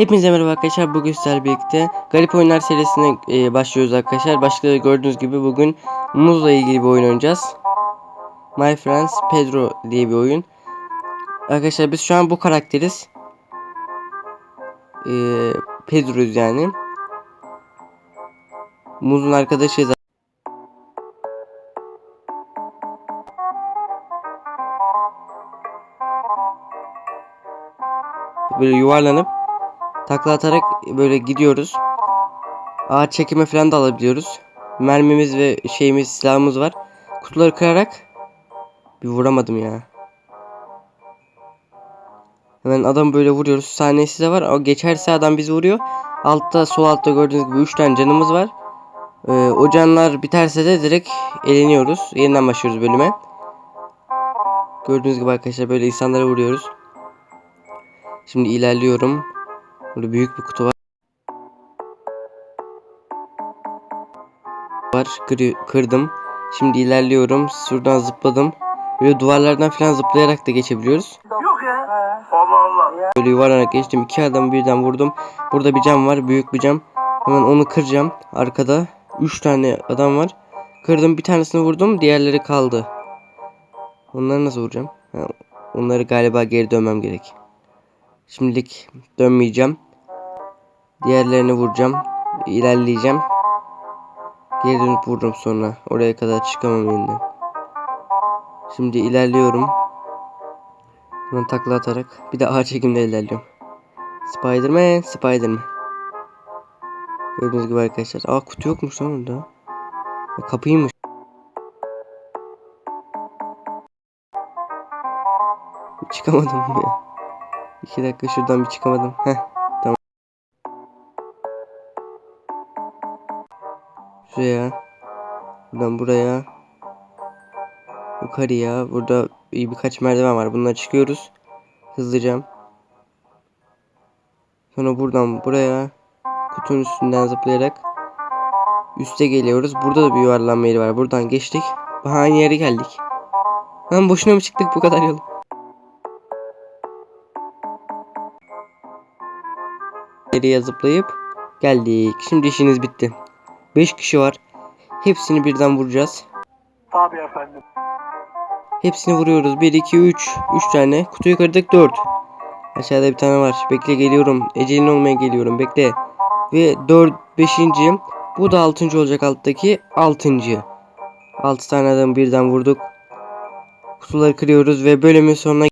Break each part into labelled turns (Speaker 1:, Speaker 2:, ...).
Speaker 1: Hepinize merhaba arkadaşlar. Bugün sizlerle birlikte Garip Oyunlar serisine e, başlıyoruz arkadaşlar. Başta da gördüğünüz gibi bugün muzla ilgili bir oyun oynayacağız. My Friends Pedro diye bir oyun. Arkadaşlar biz şu an bu karakteriz. E, Pedro'yuz yani. Muzun arkadaşıyız. Böyle yuvarlanıp takla atarak böyle gidiyoruz. Ağaç çekimi falan da alabiliyoruz. Mermimiz ve şeyimiz silahımız var. Kutuları kırarak bir vuramadım ya. Hemen adam böyle vuruyoruz. Sahnesi de var. O geçerse adam bizi vuruyor. Altta sol altta gördüğünüz gibi 3 tane canımız var. Ee, o canlar biterse de direkt eleniyoruz. Yeniden başlıyoruz bölüme. Gördüğünüz gibi arkadaşlar böyle insanlara vuruyoruz. Şimdi ilerliyorum. Burada büyük bir kutu var. Var. Kırdım. Şimdi ilerliyorum. Şuradan zıpladım. Böyle duvarlardan falan zıplayarak da geçebiliyoruz.
Speaker 2: Yok ya. Allah Allah.
Speaker 1: Böyle yuvarlanarak geçtim. İki adamı birden vurdum. Burada bir cam var. Büyük bir cam. Hemen onu kıracağım. Arkada. Üç tane adam var. Kırdım. Bir tanesini vurdum. Diğerleri kaldı. Onları nasıl vuracağım? Ha, onları galiba geri dönmem gerek. Şimdilik dönmeyeceğim. Diğerlerini vuracağım. İlerleyeceğim. Geri dönüp vururum sonra. Oraya kadar çıkamam yeniden. Şimdi ilerliyorum. Hemen takla atarak. Bir de ağaç çekimde ilerliyorum. Spiderman, Spiderman. Gördüğünüz gibi arkadaşlar. Aa kutu yokmuş lan orada. Kapıymış. Çıkamadım ya. İki dakika şuradan bir çıkamadım. Heh tamam. Şuraya. Buradan buraya. Yukarıya. Burada iyi birkaç merdiven var. Bunlara çıkıyoruz. Hızlıca. Sonra buradan buraya. Kutunun üstünden zıplayarak. Üste geliyoruz. Burada da bir yuvarlanma yeri var. Buradan geçtik. Aynı yere geldik. Lan boşuna mı çıktık bu kadar yol? Geriye zıplayıp geldik. Şimdi işiniz bitti. 5 kişi var. Hepsini birden vuracağız.
Speaker 2: Tabii efendim.
Speaker 1: Hepsini vuruyoruz. 1, 2, 3. 3 tane. Kutuyu kırdık 4. Aşağıda bir tane var. Bekle geliyorum. Ecelin olmaya geliyorum. Bekle. Ve 4, 5. Bu da 6. olacak alttaki. 6. 6 tane adam birden vurduk. Kutuları kırıyoruz ve bölümün sonuna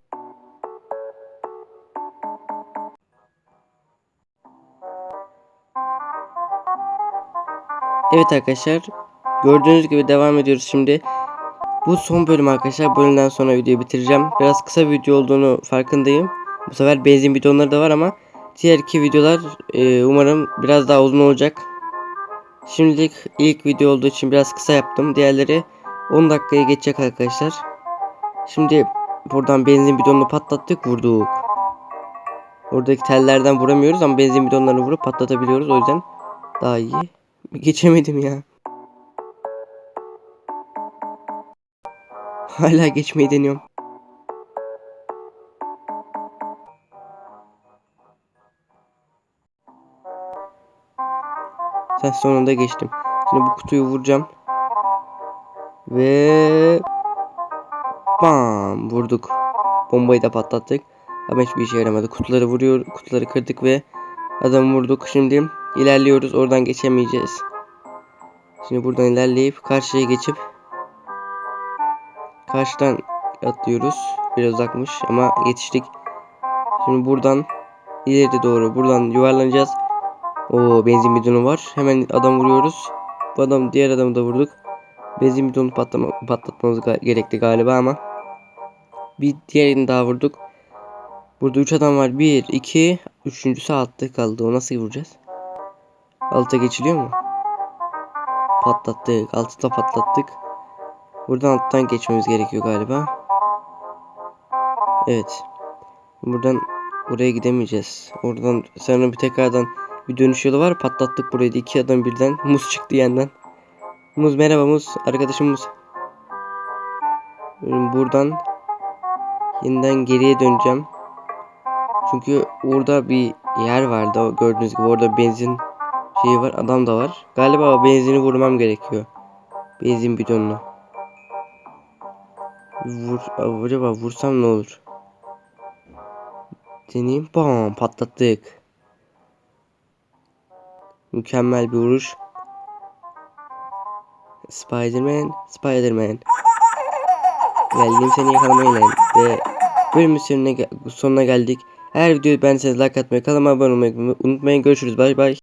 Speaker 1: Evet arkadaşlar. Gördüğünüz gibi devam ediyoruz şimdi. Bu son bölüm arkadaşlar. Bölümden sonra videoyu bitireceğim. Biraz kısa bir video olduğunu farkındayım. Bu sefer benzin bidonları da var ama diğer iki videolar e, umarım biraz daha uzun olacak. Şimdilik ilk video olduğu için biraz kısa yaptım. Diğerleri 10 dakikaya geçecek arkadaşlar. Şimdi buradan benzin bidonunu patlattık vurduk. Oradaki tellerden vuramıyoruz ama benzin bidonlarını vurup patlatabiliyoruz. O yüzden daha iyi. Geçemedim ya. Hala geçmeyi deniyorum. Sen sonunda geçtim. Şimdi bu kutuyu vuracağım. Ve bam vurduk. Bombayı da patlattık. Ama hiçbir işe yaramadı. Kutuları vuruyor, kutuları kırdık ve adamı vurduk. Şimdi ilerliyoruz. Oradan geçemeyeceğiz. Şimdi buradan ilerleyip karşıya geçip karşıdan atlıyoruz. Biraz uzakmış ama yetiştik. Şimdi buradan ileri doğru buradan yuvarlanacağız. O benzin bidonu var. Hemen adam vuruyoruz. Bu adam diğer adamı da vurduk. Benzin bidonu patlama, patlatmamız gerekti galiba ama bir diğerini daha vurduk. Burada 3 adam var. 1 2 üçüncüsü altta kaldı. O nasıl vuracağız? Alta geçiliyor mu? Patlattık. Altı da patlattık. Buradan alttan geçmemiz gerekiyor galiba. Evet. Buradan buraya gidemeyeceğiz. Oradan sanırım bir tekrardan bir dönüş yolu var. Patlattık burayı da iki adam birden. Muz çıktı yandan. Muz merhaba Muz. Arkadaşım Muz. Buradan yeniden geriye döneceğim. Çünkü orada bir yer vardı. Gördüğünüz gibi orada benzin şeyi var. Adam da var. Galiba benzini vurmam gerekiyor. Benzin bidonunu. Vur, acaba vursam ne olur? Deneyeyim. Bam patlattık. Mükemmel bir vuruş. Spiderman, Spiderman. Geldim seni yakalamaya lan. Ve bölümün sonuna, sonuna geldik. Her videoyu beğendiyseniz like atmayı, kanalıma abone olmayı unutmayın. Görüşürüz. Bay bay.